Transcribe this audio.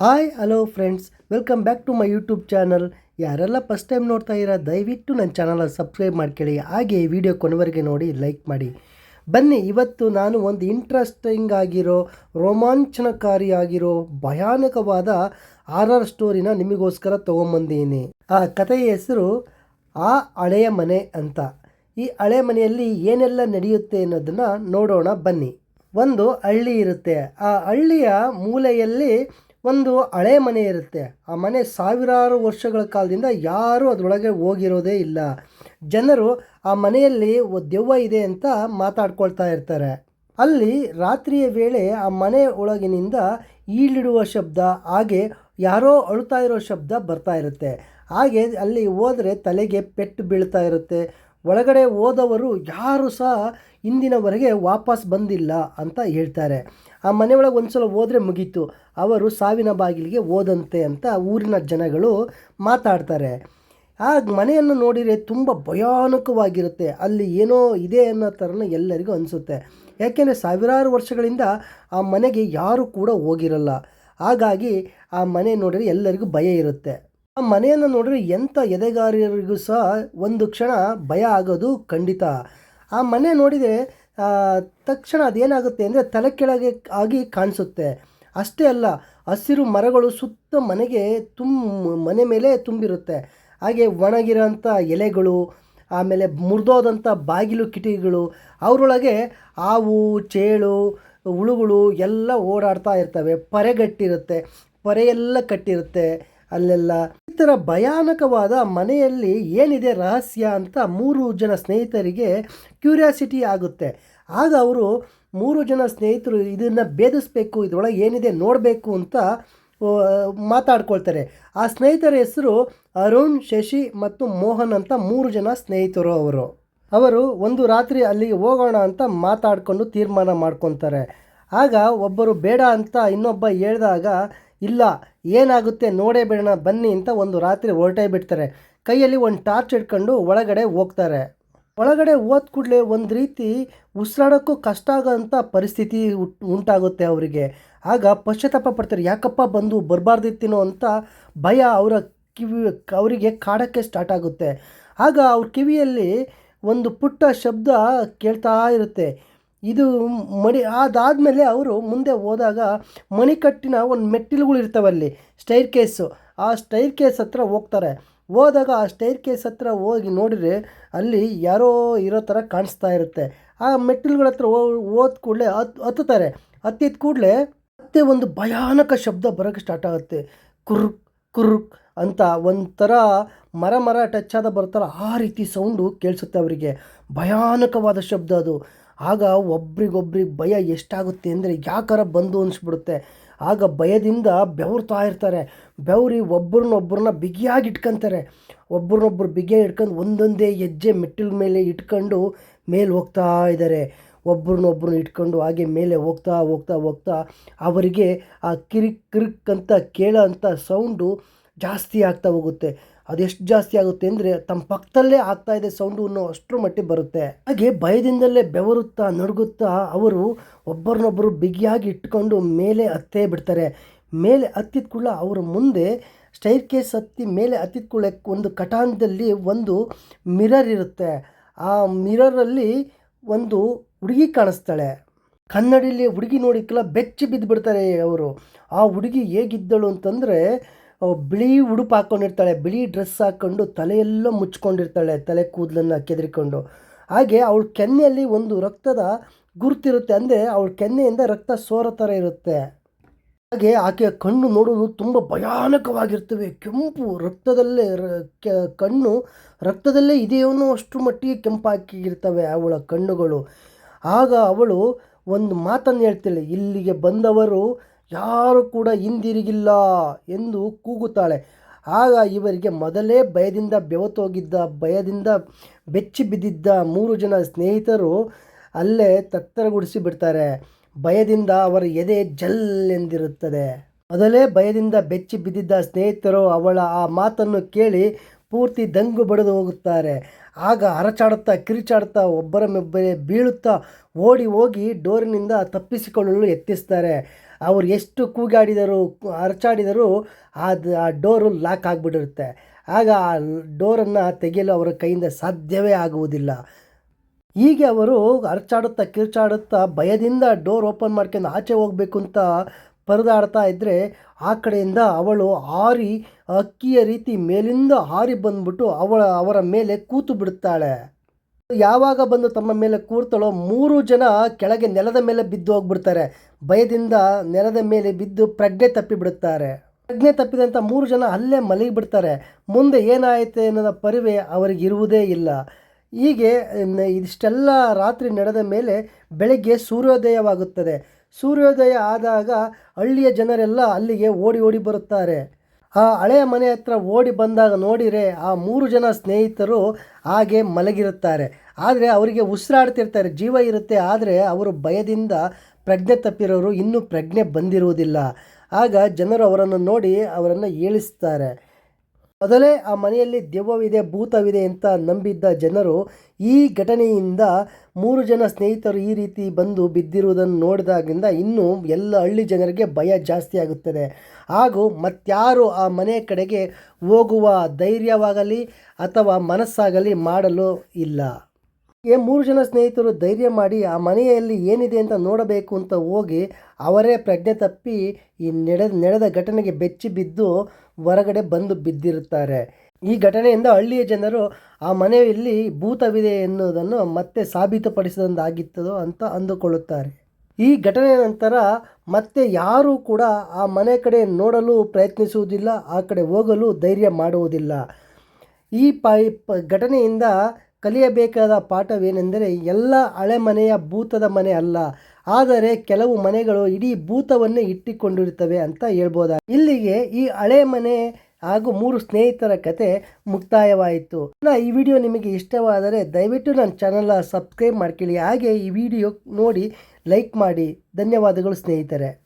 Hi, hello friends. Welcome back to my YouTube channel. ಯಾರೆಲ್ಲ first time ನೋಡ್ತಾ ಇರೋ ದಯವಿಟ್ಟು ನನ್ನ ಚಾನಲ್ ಸಬ್ಸ್ಕ್ರೈಬ್ ಮಾಡ್ಕೊಳ್ಳಿ. ಹಾಗೆ ಈ ವಿಡಿಯೋ ಕೊನೆವರೆಗೆ ನೋಡಿ, ಲೈಕ್ ಮಾಡಿ. ಬನ್ನಿ, ಇವತ್ತು ನಾನು ಒಂದು ಇಂಟ್ರೆಸ್ಟಿಂಗ್ ಆಗಿರೋ, ರೋಮಾಂಚನಕಾರಿಯಾಗಿರೋ, ಭಯಾನಕವಾದ ಆರರ್ ಸ್ಟೋರಿನ ನಿಮಗೋಸ್ಕರ ತೊಗೊಂಬಂದೀನಿ ಆ ಕಥೆಯ ಹೆಸರು, ಆ ಹಳೆಯ ಮನೆ ಅಂತ. ಈ ಹಳೆ ಮನೆಯಲ್ಲಿ ಏನೆಲ್ಲ ನಡೆಯುತ್ತೆ ಅನ್ನೋದನ್ನು ನೋಡೋಣ ಬನ್ನಿ. ಒಂದು ಹಳ್ಳಿ ಇರುತ್ತೆ. ಆ ಹಳ್ಳಿಯ ಮೂಲೆಯಲ್ಲಿ ಒಂದು ಹಳೆ ಮನೆ ಇರುತ್ತೆ. ಆ ಮನೆ ಸಾವಿರಾರು ವರ್ಷಗಳ ಕಾಲದಿಂದ ಯಾರೂ ಅದರೊಳಗೆ ಹೋಗಿರೋದೇ ಇಲ್ಲ. ಜನರು ಆ ಮನೆಯಲ್ಲಿ ದೆವ್ವ ಇದೆ ಅಂತ ಮಾತಾಡ್ಕೊಳ್ತಾ ಇರ್ತಾರೆ. ಅಲ್ಲಿ ರಾತ್ರಿಯ ವೇಳೆ ಆ ಮನೆ ಒಳಗಿನಿಂದ ಈಳಿಡುವ ಶಬ್ದ, ಹಾಗೆ ಯಾರೋ ಅಳುತ್ತಾ ಇರೋ ಶಬ್ದ ಬರ್ತಾ ಇರುತ್ತೆ. ಹಾಗೆ ಅಲ್ಲಿ ಹೋದರೆ ತಲೆಗೆ ಪೆಟ್ಟು ಬೀಳ್ತಾ ಇರುತ್ತೆ. ಒಳಗಡೆ ಹೋದವರು ಯಾರು ಸಹ ಇಂದಿನವರೆಗೆ ವಾಪಸ್ ಬಂದಿಲ್ಲ ಅಂತ ಹೇಳ್ತಾರೆ. ಆ ಮನೆಯೊಳಗೆ ಒಂದು ಸಲ ಹೋದರೆ ಮುಗೀತು. ಅವರು ಸಾವಿನ ಬಾಗಿಲಿಗೆ ಹೋದಂತೆ ಅಂತ ಊರಿನ ಜನಗಳು ಮಾತಾಡ್ತಾರೆ. ಆ ಮನೆಯನ್ನು ನೋಡಿದರೆ ತುಂಬ ಭಯಾನಕವಾಗಿರುತ್ತೆ. ಅಲ್ಲಿ ಏನೋ ಇದೆ ಅನ್ನೋ ಥರನ ಎಲ್ಲರಿಗೂ ಅನಿಸುತ್ತೆ. ಯಾಕೆಂದರೆ ಸಾವಿರಾರು ವರ್ಷಗಳಿಂದ ಆ ಮನೆಗೆ ಯಾರೂ ಕೂಡ ಹೋಗಿರಲ್ಲ. ಹಾಗಾಗಿ ಆ ಮನೆ ನೋಡಿದರೆ ಎಲ್ಲರಿಗೂ ಭಯ ಇರುತ್ತೆ. ಆ ಮನೆಯನ್ನು ನೋಡಿದ್ರೆ ಎಂಥ ಎದೆಗಾರರಿಗೂ ಸಹ ಒಂದು ಕ್ಷಣ ಭಯ ಆಗೋದು ಖಂಡಿತ. ಆ ಮನೆ ನೋಡಿದರೆ ತಕ್ಷಣ ಅದೇನಾಗುತ್ತೆ ಅಂದರೆ ತಲೆ ಕೆಳಗೆ ಆಗಿ ಕಾಣಿಸುತ್ತೆ. ಅಷ್ಟೇ ಅಲ್ಲ, ಹಸಿರು ಮರಗಳು ಸುತ್ತ ಮನೆಗೆ ತುಂಬ ಮನೆ ಮೇಲೆ ತುಂಬಿರುತ್ತೆ. ಹಾಗೆ ಒಣಗಿರೋಂಥ ಎಲೆಗಳು, ಆಮೇಲೆ ಮುರಿದೋದಂಥ ಬಾಗಿಲು ಕಿಟಕಿಗಳು, ಅವರೊಳಗೆ ಹಾವು, ಚೇಳು, ಹುಳುಗಳು ಎಲ್ಲ ಓಡಾಡ್ತಾ ಇರ್ತವೆ. ಪರೆಗಟ್ಟಿರುತ್ತೆ ಪರೆಯೆಲ್ಲ ಕಟ್ಟಿರುತ್ತೆ. ಅಲ್ಲೆಲ್ಲ. ಈ ಥರ ಭಯಾನಕವಾದ ಮನೆಯಲ್ಲಿ ಏನಿದೆ ರಹಸ್ಯ ಅಂತ ಮೂರು ಜನ ಸ್ನೇಹಿತರಿಗೆ ಕ್ಯೂರಿಯಾಸಿಟಿ ಆಗುತ್ತೆ. ಆಗ ಅವರು ಮೂರು ಜನ ಸ್ನೇಹಿತರು ಇದನ್ನು ಭೇದಿಸ್ಬೇಕು, ಇದರೊಳಗೆ ಏನಿದೆ ನೋಡಬೇಕು ಅಂತ ಮಾತಾಡ್ಕೊಳ್ತಾರೆ. ಆ ಸ್ನೇಹಿತರ ಹೆಸರು ಅರುಣ್, ಶಶಿ ಮತ್ತು ಮೋಹನ್ ಅಂತ ಮೂರು ಜನ ಸ್ನೇಹಿತರು ಅವರು. ಅವರು ಒಂದು ರಾತ್ರಿ ಅಲ್ಲಿಗೆ ಹೋಗೋಣ ಅಂತ ಮಾತಾಡಿಕೊಂಡು ತೀರ್ಮಾನ ಮಾಡ್ಕೊತಾರೆ. ಆಗ ಒಬ್ಬರು ಬೇಡ ಅಂತ ಇನ್ನೊಬ್ಬ ಹೇಳಿದಾಗ ಇಲ್ಲ, ಏನಾಗುತ್ತೆ ನೋಡೇ ಬಿಡೋಣ, ಬನ್ನಿ ಅಂತ ಒಂದು ರಾತ್ರಿ ಹೊರಟೇ ಬಿಡ್ತಾರೆ. ಕೈಯಲ್ಲಿ ಒಂದು ಟಾರ್ಚ್ ಇಟ್ಕೊಂಡು ಒಳಗಡೆ ಹೋಗ್ತಾರೆ. ಒಳಗಡೆ ಹೋದ ಕೂಡಲೇ ಒಂದು ರೀತಿ ಉಸಿರಾಡೋಕ್ಕೂ ಕಷ್ಟ ಆಗೋಂಥ ಪರಿಸ್ಥಿತಿ ಉಟ್- ಉಂಟಾಗುತ್ತೆ ಅವರಿಗೆ. ಆಗ ಪಶ್ಚಾತ್ತಾಪ ಪಡ್ತಾರೆ, ಯಾಕಪ್ಪ ಬಂದು ಬರಬಾರ್ದಿತ್ತೇನೋ ಅಂತ ಭಯ ಅವರ ಕಿವಿ, ಅವರಿಗೆ ಕಾಡೋಕ್ಕೆ ಸ್ಟಾರ್ಟ್ ಆಗುತ್ತೆ. ಆಗ ಅವ್ರ ಕಿವಿಯಲ್ಲಿ ಒಂದು ಪುಟ್ಟ ಶಬ್ದ ಕೇಳ್ತಾ ಇರುತ್ತೆ. ಇದು ಮಡಿ ಅದಾದಮೇಲೆ ಅವರು ಮುಂದೆ ಹೋದಾಗ ಮಣಿಕಟ್ಟಿನ ಒಂದು ಮೆಟ್ಟಿಲುಗಳು ಇರ್ತಾವಲ್ಲಿ ಸ್ಟೈರ್ ಕೇಸು ಆ ಸ್ಟೈರ್ ಕೇಸ್ ಹತ್ರ ಹೋಗ್ತಾರೆ. ಹೋದಾಗ ಆ ಸ್ಟೈರ್ ಕೇಸ್ ಹತ್ರ ಹೋಗಿ ನೋಡಿದರೆ ಅಲ್ಲಿ ಯಾರೋ ಇರೋ ಥರ ಕಾಣಿಸ್ತಾ ಇರುತ್ತೆ. ಆ ಮೆಟ್ಟಿಲುಗಳ ಹತ್ರ ಹೋದ ಕೂಡಲೇ ಹತ್, ಹತ್ತುತ್ತಾರೆ. ಹತ್ತಿದ ಕೂಡಲೇ ಮತ್ತೆ ಒಂದು ಭಯಾನಕ ಶಬ್ದ ಬರೋಕ್ಕೆ ಸ್ಟಾರ್ಟ್ ಆಗುತ್ತೆ. ಕುರ್ಕ್ ಕುರ್ಕ್ ಅಂತ ಒಂಥರ ಮರ ಮರ ಟಚ್ ಆದ ಬರ್ತಾರ ಆ ರೀತಿ ಸೌಂಡು ಕೇಳಿಸುತ್ತೆ ಅವರಿಗೆ. ಭಯಾನಕವಾದ ಶಬ್ದ ಅದು. ಆಗ ಒಬ್ರಿಗೊಬ್ರಿಗೆ ಭಯ ಎಷ್ಟಾಗುತ್ತೆ ಅಂದರೆ ಯಾಕಾರ ಬಂದು ಅನಿಸ್ಬಿಡುತ್ತೆ. ಆಗ ಭಯದಿಂದ ಬೆವರ್ತಾ ಇರ್ತಾರೆ. ಬೆವರಿ ಒಬ್ಬರನ್ನೊಬ್ಬರನ್ನ ಬಿಗಿಯಾಗಿ ಇಟ್ಕೊಂತಾರೆ. ಒಬ್ಬರನ್ನೊಬ್ಬರು ಬಿಗಿಯಾಗಿ ಇಟ್ಕೊಂಡು ಒಂದೊಂದೇ ಹೆಜ್ಜೆ ಮೆಟ್ಟಿಲ ಮೇಲೆ ಇಟ್ಕೊಂಡು ಮೇಲೆ ಹೋಗ್ತಾ ಇದ್ದಾರೆ ಒಬ್ರನ್ನೊಬ್ರನ್ನ ಇಟ್ಕೊಂಡು ಹಾಗೆ ಮೇಲೆ ಹೋಗ್ತಾ ಹೋಗ್ತಾ ಹೋಗ್ತಾ ಅವರಿಗೆ ಆ ಕಿರಿಕ್ ಕಿರಿಕ್ ಅಂತ ಕೇಳೋ ಅಂಥ ಸೌಂಡು ಜಾಸ್ತಿ ಆಗ್ತಾ ಹೋಗುತ್ತೆ. ಅದೆಷ್ಟು ಜಾಸ್ತಿ ಆಗುತ್ತೆ ಅಂದರೆ ತಮ್ಮ ಪಕ್ಕದಲ್ಲೇ ಆಗ್ತಾ ಇದೆ ಸೌಂಡು ಅನ್ನೋ ಅಷ್ಟರ ಮಟ್ಟಿಗೆ ಬರುತ್ತೆ. ಹಾಗೆ ಭಯದಿಂದಲೇ ಬೆವರುತ್ತಾ ನಡುಗುತ್ತಾ ಅವರು ಒಬ್ಬರನ್ನೊಬ್ಬರು ಬಿಗಿಯಾಗಿ ಇಟ್ಕೊಂಡು ಮೇಲೆ ಹತ್ತೇ ಬಿಡ್ತಾರೆ. ಮೇಲೆ ಹತ್ತಿದ ಕೂಡ ಅವರ ಮುಂದೆ ಸ್ಟೈರ್ ಕೇಸ್ ಹತ್ತಿ ಮೇಲೆ ಹತ್ತಿದ ಕೂಡ ಒಂದು ಕಟಾನದಲ್ಲಿ ಒಂದು ಮಿರರ್ ಇರುತ್ತೆ. ಆ ಮಿರರಲ್ಲಿ ಒಂದು ಹುಡುಗಿ ಕಾಣಿಸ್ತಾಳೆ. ಕನ್ನಡಿಲಿ ಹುಡುಗಿ ನೋಡಿಕ್ಕೆಲ್ಲ ಬೆಚ್ಚಿ ಬಿದ್ದುಬಿಡ್ತಾರೆ ಅವರು. ಆ ಹುಡುಗಿ ಹೇಗಿದ್ದಳು ಅಂತಂದರೆ ಬಿಳಿ ಉಡುಪು ಹಾಕ್ಕೊಂಡಿರ್ತಾಳೆ ಬಿಳಿ ಡ್ರೆಸ್ ಹಾಕ್ಕೊಂಡು ತಲೆಯೆಲ್ಲ ಮುಚ್ಕೊಂಡಿರ್ತಾಳೆ, ತಲೆ ಕೂದಲನ್ನು ಕೆದರಿಕೊಂಡು. ಹಾಗೆ ಅವಳ ಕೆನ್ನೆಯಲ್ಲಿ ಒಂದು ರಕ್ತದ ಗುರುತಿರುತ್ತೆ, ಅಂದರೆ ಅವಳ ಕೆನ್ನೆಯಿಂದ ರಕ್ತ ಸೋರೋ ಥರ ಇರುತ್ತೆ. ಹಾಗೆ ಆಕೆಯ ಕಣ್ಣು ನೋಡೋದು ತುಂಬ ಭಯಾನಕವಾಗಿರ್ತವೆ. ಕೆಂಪು ರಕ್ತದಲ್ಲೇ ಕಣ್ಣು ರಕ್ತದಲ್ಲೇ ಇದೆಯೋನೋ ಅಷ್ಟು ಮಟ್ಟಿಗೆ ಕೆಂಪಾಗಿರ್ತವೆ ಅವಳ ಕಣ್ಣುಗಳು. ಆಗ ಅವಳು ಒಂದು ಮಾತನ್ನು ಹೇಳ್ತಾಳೆ, ಇಲ್ಲಿಗೆ ಬಂದವರು ಯಾರು ಕೂಡ ಹಿಂದಿರುಗಿಲ್ಲ ಎಂದು ಕೂಗುತ್ತಾಳೆ. ಆಗ ಇವರಿಗೆ ಮೊದಲೇ ಭಯದಿಂದ ಬೆವತೋಗಿದ್ದ, ಭಯದಿಂದ ಬೆಚ್ಚಿ ಬಿದ್ದಿದ್ದ ಮೂರು ಜನ ಸ್ನೇಹಿತರು ಅಲ್ಲೇ ತತ್ತರಗುಡಿಸಿ ಬಿಡ್ತಾರೆ. ಭಯದಿಂದ ಅವರ ಎದೆ ಜಲ್ ಎಂದಿರುತ್ತದೆ. ಮೊದಲೇ ಭಯದಿಂದ ಬೆಚ್ಚಿ ಬಿದ್ದಿದ್ದ ಸ್ನೇಹಿತರು ಅವಳ ಆ ಮಾತನ್ನು ಕೇಳಿ ಪೂರ್ತಿ ದಂಗು ಬಡಿದು ಹೋಗುತ್ತಾರೆ. ಆಗ ಅರಚಾಡುತ್ತಾ ಕಿರಿಚಾಡುತ್ತಾ ಒಬ್ಬರ ಮೊಬ್ಬರೇ ಬೀಳುತ್ತಾ, ಓಡಿ ಹೋಗಿ ಡೋರಿನಿಂದ ತಪ್ಪಿಸಿಕೊಳ್ಳಲು ಯತ್ನಿಸ್ತಾರೆ. ಅವ್ರು ಎಷ್ಟು ಕೂಗಾಡಿದರೂ ಅರಚಾಡಿದರೂ ಅದು ಆ ಡೋರು ಲಾಕ್ ಆಗಿಬಿಟ್ಟಿರುತ್ತೆ. ಆಗ ಆ ಡೋರನ್ನು ತೆಗೆಯಲು ಅವರ ಕೈಯಿಂದ ಸಾಧ್ಯವೇ ಆಗುವುದಿಲ್ಲ. ಹೀಗೆ ಅವರು ಅರಚಾಡುತ್ತಾ ಕಿರ್ಚಾಡುತ್ತಾ ಭಯದಿಂದ ಡೋರ್ ಓಪನ್ ಮಾಡ್ಕೊಂಡು ಆಚೆ ಹೋಗಬೇಕು ಅಂತ ಪರದಾಡ್ತಾ ಇದ್ದರೆ ಆ ಕಡೆಯಿಂದ ಅವಳು ಹಾರಿ, ಅಕ್ಕಿಯ ರೀತಿ ಮೇಲಿಂದ ಹಾರಿ ಬಂದ್ಬಿಟ್ಟು ಅವಳ, ಅವರ ಮೇಲೆ ಕೂತು ಬಿಡುತ್ತಾಳೆ. ಯಾವಾಗ ಬಂದು ತಮ್ಮ ಮೇಲೆ ಕೂರ್ತಾಳೋ ಮೂರು ಜನ ಕೆಳಗೆ ನೆಲದ ಮೇಲೆ ಬಿದ್ದು ಹೋಗ್ಬಿಡ್ತಾರೆ. ಭಯದಿಂದ ನೆಲದ ಮೇಲೆ ಬಿದ್ದು ಪ್ರಜ್ಞೆ ತಪ್ಪಿಬಿಡುತ್ತಾರೆ. ಪ್ರಜ್ಞೆ ತಪ್ಪಿದಂಥ ಮೂರು ಜನ ಅಲ್ಲೇ ಮಲಗಿಬಿಡ್ತಾರೆ. ಮುಂದೆ ಏನಾಯಿತು ಅನ್ನೋದ ಪರಿವೆ ಅವರಿಗಿರುವುದೇ ಇಲ್ಲ. ಹೀಗೆ ಇದಿಷ್ಟೆಲ್ಲ ರಾತ್ರಿ ನಡೆದ ಮೇಲೆ ಬೆಳಗ್ಗೆ ಸೂರ್ಯೋದಯವಾಗುತ್ತದೆ. ಸೂರ್ಯೋದಯ ಆದಾಗ ಹಳ್ಳಿಯ ಜನರೆಲ್ಲ ಅಲ್ಲಿಗೆ ಓಡಿ ಓಡಿ ಬರುತ್ತಾರೆ. ಆ ಹಳೆಯ ಮನೆ ಹತ್ರ ಓಡಿ ಬಂದಾಗ ನೋಡಿದರೆ ಆ ಮೂರು ಜನ ಸ್ನೇಹಿತರು ಹಾಗೆ ಮಲಗಿರುತ್ತಾರೆ. ಆದರೆ ಅವರಿಗೆ ಉಸಿರಾಡ್ತಿರ್ತಾರೆ. ಜೀವ ಇರುತ್ತೆ, ಆದರೆ ಅವರು ಭಯದಿಂದ ಪ್ರಜ್ಞೆ ತಪ್ಪಿರೋರು ಇನ್ನೂ ಪ್ರಜ್ಞೆ ಬಂದಿರುವುದಿಲ್ಲ. ಆಗ ಜನರು ಅವರನ್ನು ನೋಡಿ ಅವರನ್ನು ಏಳಿಸ್ತಾರೆ. ಮೊದಲೇ ಆ ಮನೆಯಲ್ಲಿ ದೆವ್ವವಿದೆ, ಭೂತವಿದೆ ಅಂತ ನಂಬಿದ್ದ ಜನರು ಈ ಘಟನೆಯಿಂದ ಮೂರು ಜನ ಸ್ನೇಹಿತರು ಈ ರೀತಿ ಬಂದು ಬಿದ್ದಿರುವುದನ್ನು ನೋಡಿದಾಗಿಂದ ಇನ್ನೂ ಎಲ್ಲ ಹಳ್ಳಿ ಜನರಿಗೆ ಭಯ ಜಾಸ್ತಿ ಆಗುತ್ತದೆ. ಹಾಗೂ ಮತ್ತಾರು ಆ ಮನೆ ಕಡೆಗೆ ಹೋಗುವ ಧೈರ್ಯವಾಗಲಿ ಅಥವಾ ಮನಸ್ಸಾಗಲಿ ಮಾಡಲು ಇಲ್ಲ. ಏ ಮೂರು ಜನ ಸ್ನೇಹಿತರು ಧೈರ್ಯ ಮಾಡಿ ಆ ಮನೆಯಲ್ಲಿ ಏನಿದೆ ಅಂತ ನೋಡಬೇಕು ಅಂತ ಹೋಗಿ ಅವರೇ ಪ್ರಜ್ಞೆ ತಪ್ಪಿ ಈ ನಡೆದ ನಡೆದ ಘಟನೆಗೆ ಬೆಚ್ಚಿ ಬಿದ್ದು ಹೊರಗಡೆ ಬಂದು ಬಿದ್ದಿರುತ್ತಾರೆ. ಈ ಘಟನೆಯಿಂದ ಹಳ್ಳಿಯ ಜನರು, ಆ ಮನೆಯಲ್ಲಿ ಭೂತವಿದೆ ಎನ್ನುವುದನ್ನು ಮತ್ತೆ ಸಾಬೀತುಪಡಿಸಿದಂತಾಗಿತ್ತು ಅಂತ ಅಂದುಕೊಳ್ಳುತ್ತಾರೆ. ಈ ಘಟನೆಯ ನಂತರ ಮತ್ತೆ ಯಾರೂ ಕೂಡ ಆ ಮನೆ ಕಡೆ ನೋಡಲು ಪ್ರಯತ್ನಿಸುವುದಿಲ್ಲ, ಆ ಕಡೆ ಹೋಗಲು ಧೈರ್ಯ ಮಾಡುವುದಿಲ್ಲ. ಈ ಪ ಘಟನೆಯಿಂದ ಕಲಿಯಬೇಕಾದ ಪಾಠವೇನೆಂದರೆ, ಎಲ್ಲ ಹಳೆ ಮನೆಯ ಭೂತದ ಮನೆ ಅಲ್ಲ. ಆದರೆ ಕೆಲವು ಮನೆಗಳು ಇಡೀ ಭೂತವನ್ನೇ ಇಟ್ಟಿಕೊಂಡಿರುತ್ತವೆ ಅಂತ ಹೇಳ್ಬೋದ? ಇಲ್ಲಿಗೆ ಈ ಹಳೆ ಮನೆ ಹಾಗೂ ಮೂರು ಸ್ನೇಹಿತರ ಕತೆ ಮುಕ್ತಾಯವಾಯಿತು. ನಾ ಈ ವಿಡಿಯೋ ನಿಮಗೆ ಇಷ್ಟವಾದರೆ ದಯವಿಟ್ಟು ನನ್ನ ಚಾನಲ್ ಸಬ್ಸ್ಕ್ರೈಬ್ ಮಾಡ್ಕೊಳ್ಳಿ. ಹಾಗೆ ಈ ವಿಡಿಯೋ ನೋಡಿ ಲೈಕ್ ಮಾಡಿ. ಧನ್ಯವಾದಗಳು ಸ್ನೇಹಿತರೆ.